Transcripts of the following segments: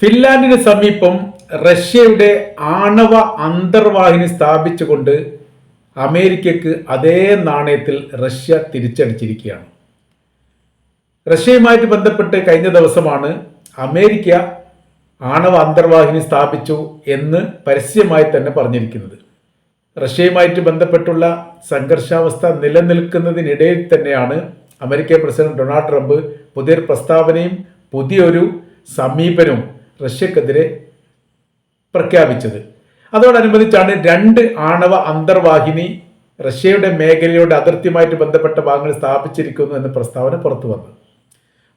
ഫിൻലാൻഡിന് സമീപം റഷ്യയുടെ ആണവ അന്തർവാഹിനി സ്ഥാപിച്ചുകൊണ്ട് അമേരിക്കക്ക് അതേ നാണയത്തിൽ റഷ്യ തിരിച്ചടിച്ചിരിക്കുകയാണ്. റഷ്യയുമായിട്ട് ബന്ധപ്പെട്ട് കഴിഞ്ഞ ദിവസമാണ് അമേരിക്ക ആണവ അന്തർവാഹിനി സ്ഥാപിച്ചു എന്ന് പരസ്യമായി തന്നെ പറഞ്ഞിരിക്കുന്നത്. റഷ്യയുമായിട്ട് ബന്ധപ്പെട്ടുള്ള സംഘർഷാവസ്ഥ നിലനിൽക്കുന്നതിനിടയിൽ തന്നെയാണ് അമേരിക്കൻ പ്രസിഡന്റ് ഡൊണാൾഡ് ട്രംപ് പുതിയൊരു പ്രസ്താവനയും പുതിയൊരു സമീപനവും റഷ്യക്കെതിരെ പ്രഖ്യാപിച്ചത്. അതോടനുബന്ധിച്ചാണ് രണ്ട് ആണവ അന്തർവാഹിനി റഷ്യയുടെ മേഖലയുടെ അതിർത്തിയുമായിട്ട് ബന്ധപ്പെട്ട ഭാഗങ്ങൾ സ്ഥാപിച്ചിരിക്കുന്നു എന്ന പ്രസ്താവന പുറത്തു വന്നത്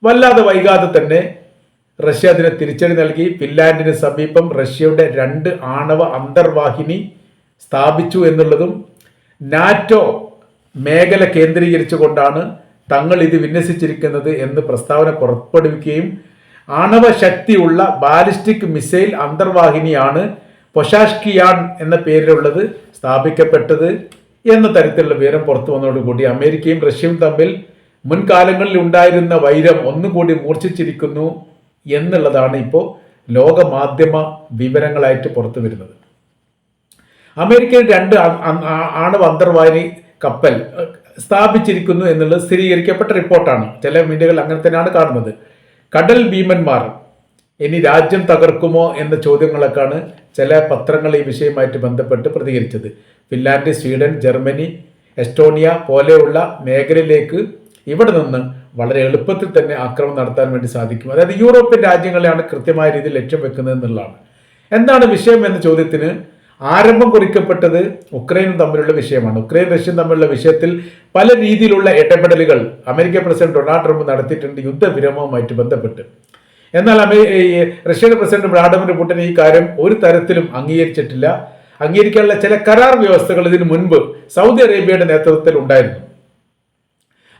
വല്ലാതെ വൈകാതെ തന്നെ റഷ്യ അതിന് തിരിച്ചടി നൽകി. ഫിൻലാൻഡിന് സമീപം റഷ്യയുടെ രണ്ട് ആണവ അന്തർവാഹിനി സ്ഥാപിച്ചു എന്നുള്ളതും നാറ്റോ മേഖല കേന്ദ്രീകരിച്ചുകൊണ്ടാണ് തങ്ങൾ ഇത് വിന്യസിച്ചിരിക്കുന്നത് എന്ന് പ്രസ്താവന പുറപ്പെടുവിക്കുകയും ആണവ ശക്തിയുള്ള ബാലിസ്റ്റിക് മിസൈൽ അന്തർവാഹിനിയാണ് പൊഷാഷ്കിയാൻ എന്ന പേരിലുള്ളത് സ്ഥാപിക്കപ്പെട്ടത് എന്ന തരത്തിലുള്ള വിവരം പുറത്തു വന്നതോടുകൂടി അമേരിക്കയും റഷ്യയും തമ്മിൽ മുൻകാലങ്ങളിൽ ഉണ്ടായിരുന്ന വൈരം ഒന്നുകൂടി മൂർച്ഛിച്ചിരിക്കുന്നു എന്നുള്ളതാണ് ഇപ്പോൾ ലോകമാധ്യമ വിവരങ്ങളായിട്ട് പുറത്തു വരുന്നത്. അമേരിക്കയിൽ രണ്ട് ആണവ അന്തർവാഹിനി കപ്പൽ സ്ഥാപിച്ചിരിക്കുന്നു എന്നുള്ളത് സ്ഥിരീകരിക്കപ്പെട്ട റിപ്പോർട്ടാണ്. ചില മീഡിയകൾ അങ്ങനെ തന്നെയാണ് കാണുന്നത്. കടൽ ഭീമന്മാർ. ഇനി രാജ്യം തകർക്കുമോ എന്ന ചോദ്യങ്ങളൊക്കെയാണ് ചില പത്രങ്ങൾ ഈ വിഷയമായിട്ട് ബന്ധപ്പെട്ട് പ്രതികരിച്ചത്. ഫിൻലാൻഡ് സ്വീഡൻ ജർമ്മനി എസ്റ്റോണിയ പോലെയുള്ള മേഖലയിലേക്ക് ഇവിടെ നിന്ന് വളരെ എളുപ്പത്തിൽ തന്നെ ആക്രമണം നടത്താൻ വേണ്ടി സാധിക്കും. അതായത് യൂറോപ്യൻ രാജ്യങ്ങളെയാണ് കൃത്യമായ രീതിയിൽ ലക്ഷ്യം വെക്കുന്നത് എന്നുള്ളതാണ്. എന്താണ് വിഷയം എന്ന ചോദ്യത്തിന് ആരംഭം കുറിക്കപ്പെട്ടത് ഉക്രൈനും തമ്മിലുള്ള വിഷയമാണ്. ഉക്രൈൻ റഷ്യൻ തമ്മിലുള്ള വിഷയത്തിൽ പല രീതിയിലുള്ള ഇടപെടലുകൾ അമേരിക്കൻ പ്രസിഡന്റ് ഡൊണാൾഡ് ട്രംപ് നടത്തിയിട്ടുണ്ട് യുദ്ധവിരമവുമായിട്ട് ബന്ധപ്പെട്ട്. എന്നാൽ അമേ റഷ്യയുടെ പ്രസിഡന്റ് വ്ളാഡിമിർ പുടിൻ ഈ കാര്യം ഒരു തരത്തിലും അംഗീകരിച്ചിട്ടില്ല. അംഗീകരിക്കാനുള്ള ചില കരാർ വ്യവസ്ഥകൾ ഇതിനു മുൻപ് സൗദി അറേബ്യയുടെ നേതൃത്വത്തിൽ ഉണ്ടായിരുന്നു.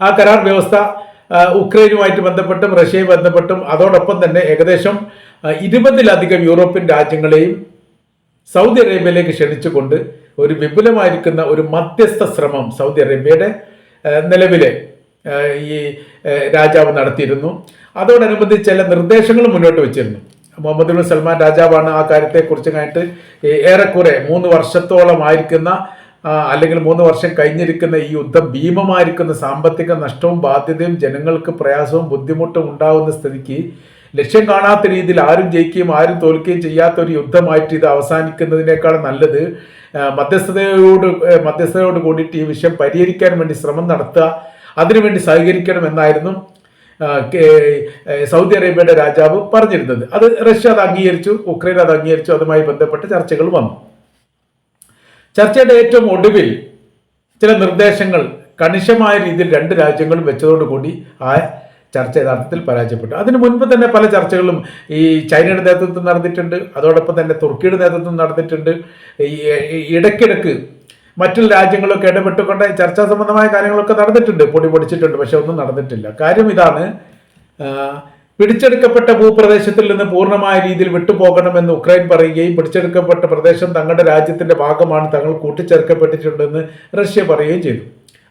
ആ കരാർ വ്യവസ്ഥ ഉക്രൈനുമായിട്ട് ബന്ധപ്പെട്ടും റഷ്യയുമായി ബന്ധപ്പെട്ടും അതോടൊപ്പം തന്നെ ഏകദേശം ഇരുപതിലധികം യൂറോപ്യൻ രാജ്യങ്ങളെയും സൗദി അറേബ്യയിലേക്ക് ക്ഷണിച്ചുകൊണ്ട് ഒരു വിപുലമായിരിക്കുന്ന ഒരു മധ്യസ്ഥ ശ്രമം സൗദി അറേബ്യയുടെ നിലവിലെ ഈ രാജാവ് നടത്തിയിരുന്നു. അതോടനുബന്ധിച്ച് ചില നിർദ്ദേശങ്ങൾ മുന്നോട്ട് വെച്ചിരുന്നു. മുഹമ്മദ് ബിൻ സൽമാൻ രാജാവാണ് ആ കാര്യത്തെക്കുറിച്ച് കഴിഞ്ഞിട്ട് ഏറെക്കുറെ മൂന്ന് വർഷത്തോളമായിരിക്കുന്ന അല്ലെങ്കിൽ മൂന്ന് വർഷം കഴിഞ്ഞിരിക്കുന്ന ഈ യുദ്ധം ഭീമമായിരിക്കുന്ന സാമ്പത്തിക നഷ്ടവും ബാധ്യതയും ജനങ്ങൾക്ക് പ്രയാസവും ബുദ്ധിമുട്ടും ഉണ്ടാകുന്ന സ്ഥിതിക്ക് ലക്ഷ്യം കാണാത്ത രീതിയിൽ ആരും ജയിക്കുകയും ആരും തോൽക്കുകയും ചെയ്യാത്ത ഒരു യുദ്ധമായിട്ട് ഇത് അവസാനിക്കുന്നതിനേക്കാൾ നല്ലത് മധ്യസ്ഥതയോട് മധ്യസ്ഥതയോട് കൂടിയിട്ട് ഈ വിഷയം പരിഹരിക്കാൻ വേണ്ടി ശ്രമം നടത്തുക അതിനുവേണ്ടി സഹകരിക്കണം എന്നായിരുന്നു സൗദി അറേബ്യയുടെ രാജാവ് പറഞ്ഞിരുന്നത്. അത് റഷ്യ അത് അംഗീകരിച്ചു ഉക്രൈൻ അത് അംഗീകരിച്ചു അതുമായി ബന്ധപ്പെട്ട ചർച്ചകൾ വന്നു. ചർച്ചയുടെ ഏറ്റവും ഒടുവിൽ ചില നിർദ്ദേശങ്ങൾ കണിശമായ രീതിയിൽ രണ്ട് രാജ്യങ്ങളും വെച്ചതോടുകൂടി ആ ചർച്ച യഥാർത്ഥത്തിൽ പരാജയപ്പെട്ടു. അതിനു മുൻപ് തന്നെ പല ചർച്ചകളും ഈ ചൈനയുടെ നേതൃത്വം നടന്നിട്ടുണ്ട്. അതോടൊപ്പം തന്നെ തുർക്കിയുടെ നേതൃത്വം നടന്നിട്ടുണ്ട്. ഈ ഇടയ്ക്കിടക്ക് മറ്റുള്ള രാജ്യങ്ങളൊക്കെ ഇടപെട്ടുകൊണ്ട് ചർച്ചാ സംബന്ധമായ കാര്യങ്ങളൊക്കെ നടന്നിട്ടുണ്ട്. പൊടി പൊടിച്ചിട്ടുണ്ട്. പക്ഷെ ഒന്നും നടന്നിട്ടില്ല. കാര്യം ഇതാണ് പിടിച്ചെടുക്കപ്പെട്ട ഭൂപ്രദേശത്തിൽ നിന്ന് പൂർണമായ രീതിയിൽ വിട്ടുപോകണമെന്ന് ഉക്രൈൻ പറയുകയും പിടിച്ചെടുക്കപ്പെട്ട പ്രദേശം തങ്ങളുടെ രാജ്യത്തിന്റെ ഭാഗമാണ് തങ്ങൾ കൂട്ടിച്ചേർക്കപ്പെട്ടിട്ടുണ്ടെന്ന് റഷ്യ പറയുകയും ചെയ്തു.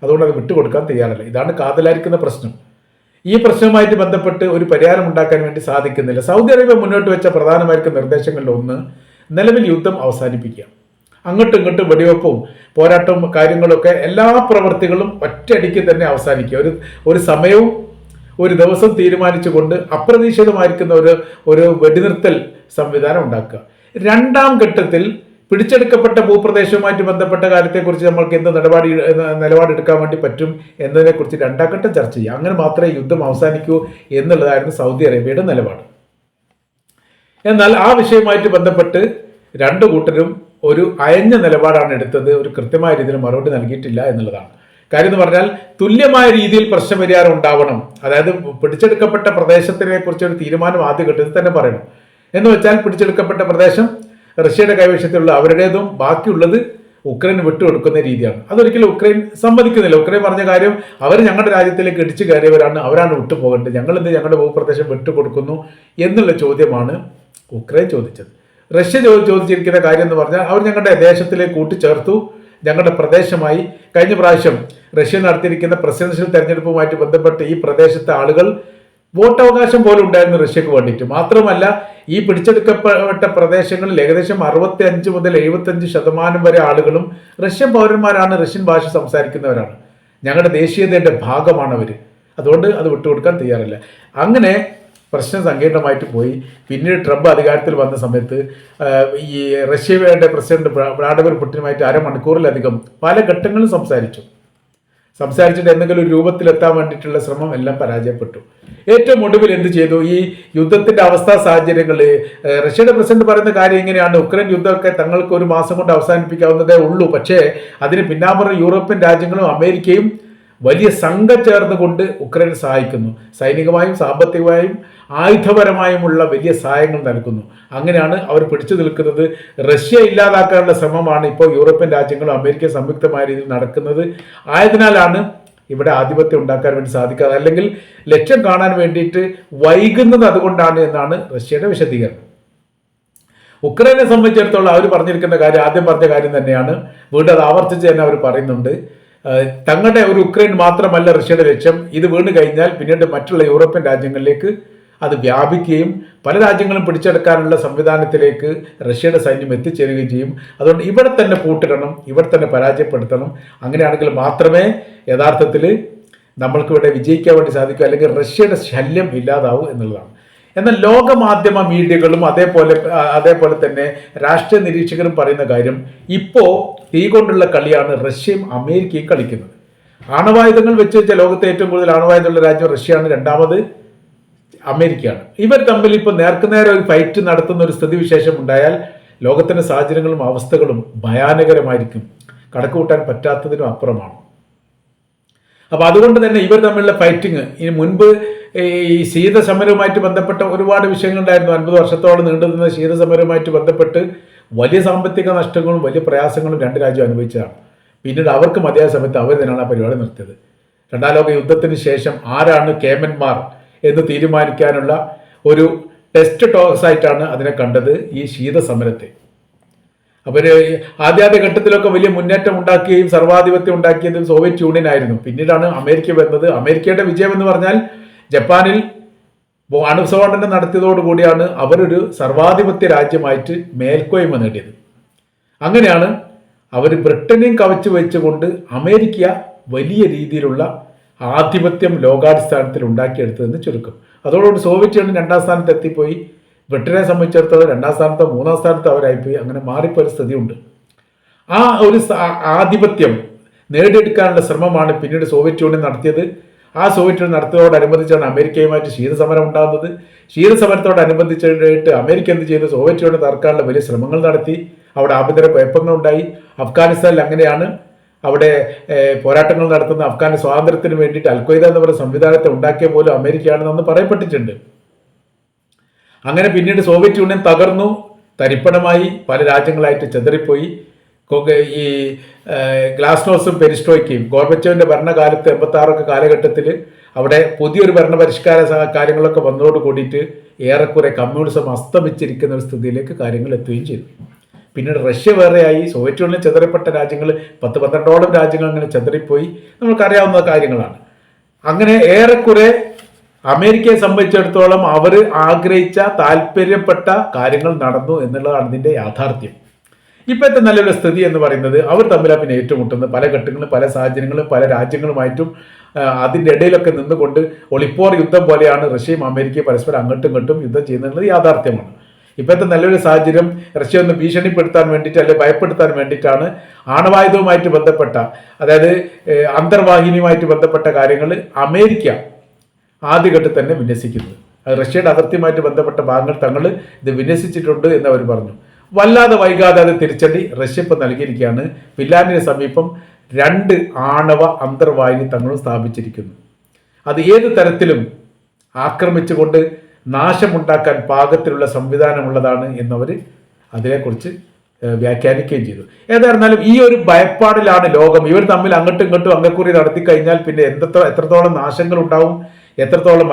അതുകൊണ്ട് അത് വിട്ടുകൊടുക്കാൻ തയ്യാറല്ല. ഇതാണ് കാതലായിരിക്കുന്ന പ്രശ്നം. ഈ പ്രശ്നവുമായിട്ട് ബന്ധപ്പെട്ട് ഒരു പരിഹാരം ഉണ്ടാക്കാൻ വേണ്ടി സാധിക്കുന്നില്ല. സൗദി അറേബ്യ മുന്നോട്ട് വെച്ച പ്രധാനമായിരിക്കും നിർദ്ദേശങ്ങളിൽ ഒന്ന് നിലവിൽ യുദ്ധം അവസാനിപ്പിക്കുക. അങ്ങോട്ടും ഇങ്ങോട്ടും വെടിവെപ്പും പോരാട്ടവും കാര്യങ്ങളൊക്കെ എല്ലാ പ്രവൃത്തികളും ഒറ്റയടിക്ക് തന്നെ അവസാനിക്കുക. ഒരു ഒരു സമയവും ഒരു ദിവസം തീരുമാനിച്ചുകൊണ്ട് അപ്രതീക്ഷിതമായിരിക്കുന്ന ഒരു ഒരു വെടിനിർത്തൽ സംവിധാനം ഉണ്ടാക്കുക. രണ്ടാം ഘട്ടത്തിൽ പിടിച്ചെടുക്കപ്പെട്ട ഭൂപ്രദേശവുമായിട്ട് ബന്ധപ്പെട്ട കാര്യത്തെക്കുറിച്ച് നമ്മൾക്ക് എന്ത് നിലപാടി നിലപാടെടുക്കാൻ വേണ്ടി പറ്റും എന്നതിനെക്കുറിച്ച് രണ്ടാം ചർച്ച ചെയ്യുക അങ്ങനെ മാത്രമേ യുദ്ധം അവസാനിക്കൂ എന്നുള്ളതായിരുന്നു സൗദി അറേബ്യയുടെ നിലപാട്. എന്നാൽ ആ വിഷയവുമായിട്ട് ബന്ധപ്പെട്ട് രണ്ട് കൂട്ടരും ഒരു അയഞ്ഞ നിലപാടാണ് എടുത്തത്. ഒരു കൃത്യമായ രീതിയിൽ മറുപടി നൽകിയിട്ടില്ല എന്നുള്ളതാണ്. കാര്യം എന്ന് പറഞ്ഞാൽ തുല്യമായ രീതിയിൽ പ്രശ്നപരിഹാരം ഉണ്ടാവണം. അതായത് പിടിച്ചെടുക്കപ്പെട്ട പ്രദേശത്തിനെ കുറിച്ച് ഒരു തീരുമാനം ആദ്യ ഘട്ടത്തിൽ തന്നെ പറയണം. എന്ന് വെച്ചാൽ പിടിച്ചെടുക്കപ്പെട്ട പ്രദേശം റഷ്യയുടെ കൈവശത്തിലുള്ള അവരുടേതും ബാക്കിയുള്ളത് ഉക്രൈൻ വിട്ടുകൊടുക്കുന്ന രീതിയാണ്. അതൊരിക്കലും ഉക്രൈൻ സമ്മതിക്കുന്നില്ല. ഉക്രൈൻ പറഞ്ഞ കാര്യം അവർ ഞങ്ങളുടെ രാജ്യത്തിലേക്ക് ഇടിച്ചു കയറിയവരാണ്. അവരാണ് വിട്ടുപോകേണ്ടത്. ഞങ്ങൾ എന്ത് ഞങ്ങളുടെ ഭൂപ്രദേശം വിട്ടുകൊടുക്കുന്നു എന്നുള്ള ചോദ്യമാണ് ഉക്രൈൻ ചോദിച്ചത്. റഷ്യ ചോദിച്ചിരിക്കുന്ന കാര്യം എന്ന് പറഞ്ഞാൽ അവർ ഞങ്ങളുടെ ദേശത്തിലേക്ക് കൂട്ടിച്ചേർത്തു. ഞങ്ങളുടെ പ്രദേശമായി കഴിഞ്ഞ പ്രാവശ്യം റഷ്യ നടത്തിയിരിക്കുന്ന പ്രസിഡൻഷ്യൽ തെരഞ്ഞെടുപ്പുമായിട്ട് ബന്ധപ്പെട്ട് ഈ പ്രദേശത്തെ ആളുകൾ വോട്ടവകാശം പോലും ഉണ്ടായിരുന്നു റഷ്യക്ക് വേണ്ടിയിട്ട്. മാത്രമല്ല ഈ പിടിച്ചെടുക്കപ്പെട്ട പ്രദേശങ്ങളിൽ ഏകദേശം അറുപത്തി അഞ്ച് മുതൽ എഴുപത്തഞ്ച് ശതമാനം വരെ ആളുകളും റഷ്യൻ പൗരന്മാരാണ് റഷ്യൻ ഭാഷ സംസാരിക്കുന്നവരാണ്. ഞങ്ങളുടെ ദേശീയതയുടെ ഭാഗമാണ് അവർ അതുകൊണ്ട് അത് വിട്ടുകൊടുക്കാൻ തയ്യാറില്ല. അങ്ങനെ പ്രശ്നം സങ്കീർണമായിട്ട് പോയി. പിന്നീട് ട്രംപ് അധികാരത്തിൽ വന്ന സമയത്ത് ഈ റഷ്യയുടെ പ്രസിഡന്റ് വ്ളാ- വ്ളാഡിമിർ പുടിനുമായിട്ട് അരമണിക്കൂറിലധികം പല ഘട്ടങ്ങളും സംസാരിച്ചു. സംസാരിച്ചിട്ട് എന്തെങ്കിലും ഒരു രൂപത്തിലെത്താൻ വേണ്ടിയിട്ടുള്ള ശ്രമം എല്ലാം പരാജയപ്പെട്ടു. ഏറ്റവും ഒടുവിൽ എന്ത് ചെയ്തു? ഈ യുദ്ധത്തിന്റെ അവസ്ഥാ സാഹചര്യങ്ങൾ റഷ്യയുടെ പ്രസിഡന്റ് പറയുന്ന കാര്യം ഇങ്ങനെയാണ്. ഉക്രൈൻ യുദ്ധമൊക്കെ തങ്ങൾക്ക് ഒരു മാസം കൊണ്ട് അവസാനിപ്പിക്കാവുന്നതേ ഉള്ളൂ. പക്ഷേ അതിന് പിന്നാമ്പുറം യൂറോപ്യൻ രാജ്യങ്ങളും അമേരിക്കയും വലിയ സംഘം ചേർന്നുകൊണ്ട് ഉക്രൈൻ സഹായിക്കുന്നു. സൈനികമായും സാമ്പത്തികമായും ആയുധപരമായുമുള്ള വലിയ സഹായങ്ങൾ നൽകുന്നു. അങ്ങനെയാണ് അവർ പിടിച്ചു നിൽക്കുന്നത്. റഷ്യ ഇല്ലാതാക്കാനുള്ള ശ്രമമാണ് ഇപ്പോൾ യൂറോപ്യൻ രാജ്യങ്ങളും അമേരിക്ക സംയുക്തമായ രീതിയിൽ നടക്കുന്നത്. ആയതിനാലാണ് ഇവിടെ ആധിപത്യം ഉണ്ടാക്കാൻ വേണ്ടി സാധിക്കാതെ അല്ലെങ്കിൽ ലക്ഷ്യം കാണാൻ വേണ്ടിയിട്ട് വൈകുന്നത് അതുകൊണ്ടാണ് എന്നാണ് റഷ്യയുടെ വിശദീകരണം. ഉക്രൈനെ സംബന്ധിച്ചിടത്തോളം അവർ പറഞ്ഞിരിക്കുന്ന കാര്യം ആദ്യം പറഞ്ഞ കാര്യം തന്നെയാണ്. വീണ്ടും അത് ആവർത്തിച്ച് തന്നെ അവർ പറയുന്നുണ്ട്. തങ്ങളുടെ ഒരു ഉക്രൈൻ മാത്രമല്ല റഷ്യയുടെ ലക്ഷ്യം. ഇത് വീണ് കഴിഞ്ഞാൽ പിന്നീട് മറ്റുള്ള യൂറോപ്യൻ രാജ്യങ്ങളിലേക്ക് അത് വ്യാപിക്കുകയും പല രാജ്യങ്ങളും പിടിച്ചെടുക്കാനുള്ള സംവിധാനത്തിലേക്ക് റഷ്യയുടെ സൈന്യം എത്തിച്ചേരുകയും ചെയ്യും. അതുകൊണ്ട് ഇവിടെ തന്നെ പൂട്ടിടണം ഇവിടെ തന്നെ പരാജയപ്പെടുത്തണം. അങ്ങനെയാണെങ്കിൽ മാത്രമേ യഥാർത്ഥത്തിൽ നമ്മൾക്ക് ഇവിടെ വിജയിക്കാൻ വേണ്ടി സാധിക്കൂ. അല്ലെങ്കിൽ റഷ്യയുടെ ശല്യം ഇല്ലാതാവൂ എന്നുള്ളതാണ്. എന്നാൽ ലോകമാധ്യമ മീഡിയകളും അതേപോലെ അതേപോലെ തന്നെ രാഷ്ട്രീയ നിരീക്ഷകരും പറയുന്ന കാര്യം ഇപ്പോൾ തീ കൊണ്ടുള്ള കളിയാണ് റഷ്യയും അമേരിക്കയും കളിക്കുന്നത്. ആണവായുധങ്ങൾ വെച്ച് വെച്ച ലോകത്തെ ഏറ്റവും കൂടുതൽ ആണവായുധമുള്ള രാജ്യം റഷ്യയാണ് രണ്ടാമത് അമേരിക്കയാണ്. ഇവർ തമ്മിൽ ഇപ്പോൾ നേർക്കുനേരെ ഒരു ഫൈറ്റ് നടത്തുന്ന ഒരു സ്ഥിതിവിശേഷം ഉണ്ടായാൽ ലോകത്തിന്റെ സാഹചര്യങ്ങളും അവസ്ഥകളും ഭയാനകരമായിരിക്കും. കടക്കുകൂട്ടാൻ പറ്റാത്തതിനും അപ്പുറമാണ്. അപ്പൊ അതുകൊണ്ട് തന്നെ ഇവർ തമ്മിലുള്ള ഫൈറ്റിങ് ഇനി മുൻപ് ഈ ശീതസമരവുമായിട്ട് ബന്ധപ്പെട്ട ഒരുപാട് വിഷയങ്ങളുണ്ടായിരുന്നു. അൻപത് വർഷത്തോളം നീണ്ടുനിന്ന ശീതസമരവുമായിട്ട് ബന്ധപ്പെട്ട് വലിയ സാമ്പത്തിക നഷ്ടങ്ങളും വലിയ പ്രയാസങ്ങളും രണ്ട് രാജ്യം അനുഭവിച്ചതാണ്. പിന്നീട് അവർക്ക് മതിയായ സമയത്ത് അവർ തന്നെയാണ് ആ പരിപാടി നിർത്തിയത്. രണ്ടാം ലോക യുദ്ധത്തിന് ശേഷം ആരാണ് കേമന്മാർ എന്ന് തീരുമാനിക്കാനുള്ള ഒരു ടെസ്റ്റ് ടോക്സ് ആയിട്ടാണ് അതിനെ കണ്ടത് ഈ ശീതസമരത്തെ. അവർ ആദ്യാദ്യ ഘട്ടത്തിലൊക്കെ വലിയ മുന്നേറ്റം ഉണ്ടാക്കുകയും സർവാധിപത്യം ഉണ്ടാക്കിയതും സോവിയറ്റ് യൂണിയൻ ആയിരുന്നു പിന്നീടാണ് അമേരിക്ക വരുന്നത് അമേരിക്കയുടെ വിജയം എന്ന് പറഞ്ഞാൽ ജപ്പാനിൽ അണുസ്ഫോടനം നടത്തിയതോടുകൂടിയാണ് അവരൊരു സർവാധിപത്യ രാജ്യമായിട്ട് മേൽക്കോയ്മ നേടിയത്. അങ്ങനെയാണ് അവർ ബ്രിട്ടനെയും കവച്ചു വെച്ചുകൊണ്ട് അമേരിക്ക വലിയ രീതിയിലുള്ള ആധിപത്യം ലോകാടിസ്ഥാനത്തിൽ ഉണ്ടാക്കിയെടുത്തതെന്ന് ചുരുക്കം. അതോടുകൂടി സോവിയറ്റ് യൂണിയൻ രണ്ടാം സ്ഥാനത്ത് എത്തിപ്പോയി ബ്രിട്ടനെ സംബന്ധിച്ചിടത്തോളം രണ്ടാം സ്ഥാനത്തോ മൂന്നാം സ്ഥാനത്തോ അവരായിപ്പോയി അങ്ങനെ മാറിപ്പോയ സ്ഥിതിയുണ്ട്. ആ ഒരു ആധിപത്യം നേടിയെടുക്കാനുള്ള ശ്രമമാണ് പിന്നീട് സോവിയറ്റ് യൂണിയൻ നടത്തിയത്. ആ സോവിയറ്റ് യൂണിയൻ നടത്തിയതോടനുബന്ധിച്ചാണ് അമേരിക്കയുമായിട്ട് ക്ഷീരസമരം ഉണ്ടാകുന്നത്. ക്ഷീരസമരത്തോടനുബന്ധിച്ചായിട്ട് അമേരിക്ക എന്ത് ചെയ്തു? സോവിയറ്റ് യൂണിയൻ തറക്കാനുള്ള വലിയ ശ്രമങ്ങൾ നടത്തി. അവിടെ ആഭ്യന്തര കുഴപ്പങ്ങളുണ്ടായി അഫ്ഗാനിസ്ഥാനിൽ അങ്ങനെയാണ്. അവിടെ പോരാട്ടങ്ങൾ നടത്തുന്ന അഫ്ഗാൻ സ്വാതന്ത്ര്യത്തിന് വേണ്ടിയിട്ട് അൽഖ്വയ്ദ എന്ന് പറയുന്ന സംവിധാനത്തെ ഉണ്ടാക്കിയ പോലും അമേരിക്കയാണെന്ന് പറയപ്പെട്ടിട്ടുണ്ട്. അങ്ങനെ പിന്നീട് സോവിയറ്റ് യൂണിയൻ തകർന്നു തരിപ്പണമായി പല രാജ്യങ്ങളായിട്ട് ചെതറിപ്പോയി. ഈ ഗ്ലാസ്നോസും പെരിസ്ട്രോയ്ക്കും ഗോർബച്ചോവിന്റെ ഭരണകാലത്ത് എൺപത്തി ആറൊക്കെ കാലഘട്ടത്തിൽ അവിടെ പുതിയൊരു ഭരണപരിഷ്കാര കാര്യങ്ങളൊക്കെ വന്നതോട് കൂടിയിട്ട് ഏറെക്കുറെ കമ്മ്യൂണിസം അസ്തമിച്ചിരിക്കുന്ന ഒരു സ്ഥിതിയിലേക്ക് കാര്യങ്ങൾ എത്തുകയും ചെയ്തു. പിന്നീട് റഷ്യ വേറെയായി സോവിയറ്റ് യൂണിയൻ ചെതറിപ്പെട്ട രാജ്യങ്ങൾ പത്ത് പന്ത്രണ്ടോളം രാജ്യങ്ങൾ അങ്ങനെ ചെതറിപ്പോയി. നമുക്കറിയാവുന്ന കാര്യങ്ങളാണ്. അങ്ങനെ ഏറെക്കുറെ അമേരിക്കയെ സംബന്ധിച്ചിടത്തോളം അവർ ആഗ്രഹിച്ച താല്പര്യപ്പെട്ട കാര്യങ്ങൾ നടന്നു എന്നുള്ളതാണ് ഇതിന്റെ യാഥാർത്ഥ്യം. ഇപ്പോഴത്തെ നല്ലൊരു സ്ഥിതി എന്ന് പറയുന്നത് അവർ തമ്മിലാണ് പിന്നെ ഏറ്റുമുട്ടുന്നത് പല ഘട്ടങ്ങളും പല സാഹചര്യങ്ങളും പല രാജ്യങ്ങളുമായിട്ടും അതിന്റെ ഇടയിലൊക്കെ നിന്നുകൊണ്ട് ഒളിപ്പോർ യുദ്ധം പോലെയാണ് റഷ്യയും അമേരിക്കയും പരസ്പരം അങ്ങോട്ടും ഇങ്ങോട്ടും യുദ്ധം ചെയ്യുന്നത് യാഥാർത്ഥ്യമാണ്. ഇപ്പോഴത്തെ നല്ലൊരു സാഹചര്യം റഷ്യ ഒന്ന് ഭീഷണിപ്പെടുത്താൻ വേണ്ടിയിട്ട് അല്ലെങ്കിൽ ഭയപ്പെടുത്താൻ വേണ്ടിയിട്ടാണ് ആണവായുധവുമായിട്ട് ബന്ധപ്പെട്ട അതായത് അന്തർവാഹിനിയുമായിട്ട് ബന്ധപ്പെട്ട കാര്യങ്ങൾ അമേരിക്ക ആദ്യഘട്ടത്തിൽ തന്നെ വിന്യസിക്കുന്നത്. റഷ്യയുടെ അതിർത്തിയുമായിട്ട് ബന്ധപ്പെട്ട ഭാഗങ്ങൾ തങ്ങൾ ഇത് വിന്യസിച്ചിട്ടുണ്ട് എന്ന് അവർ പറഞ്ഞു. വല്ലാതെ വൈകാതെ അത് തിരിച്ചടി റഷ്യ ഇപ്പം നൽകിയിരിക്കുകയാണ്. ഫിൻലാൻഡിന് സമീപം രണ്ട് ആണവ അന്തർവാഹിനി തങ്ങളും സ്ഥാപിച്ചിരിക്കുന്നു. അത് ഏത് തരത്തിലും ആക്രമിച്ചുകൊണ്ട് നാശമുണ്ടാക്കാൻ പാകത്തിലുള്ള സംവിധാനമുള്ളതാണ് എന്നവർ അതിനെക്കുറിച്ച് വ്യാഖ്യാനിക്കുകയും ചെയ്തു. ഏതായിരുന്നാലും ഈ ഒരു ഭയപ്പാടിലാണ് ലോകം. ഇവർ തമ്മിൽ അങ്ങോട്ടും ഇങ്ങോട്ടും അംഗക്കുറി നടത്തി കഴിഞ്ഞാൽ പിന്നെ എന്തത്ര എത്രത്തോളം നാശങ്ങൾ ഉണ്ടാവും എത്രത്തോളം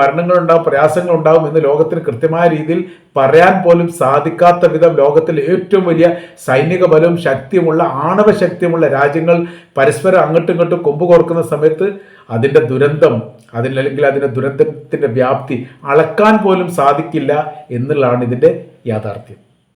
പ്രയാസങ്ങൾ ഉണ്ടാവും എന്ന് ലോകത്തിന് കൃത്യമായ രീതിയിൽ പറയാൻ പോലും സാധിക്കാത്ത വിധം ലോകത്തിൽ ഏറ്റവും വലിയ സൈനിക ബലവും ശക്തിയുമുള്ള ആണവ ശക്തിയുമുള്ള രാജ്യങ്ങൾ പരസ്പരം അങ്ങോട്ടും ഇങ്ങോട്ടും കൊമ്പ് കോർക്കുന്ന സമയത്ത് അതിന്റെ ദുരന്തം അതിനല്ലെങ്കിൽ അതിന്റെ ദുരന്തത്തിന്റെ വ്യാപ്തി അളക്കാൻ പോലും സാധിക്കില്ല എന്നുള്ളതാണ് ഇതിന്റെ യാഥാർത്ഥ്യം.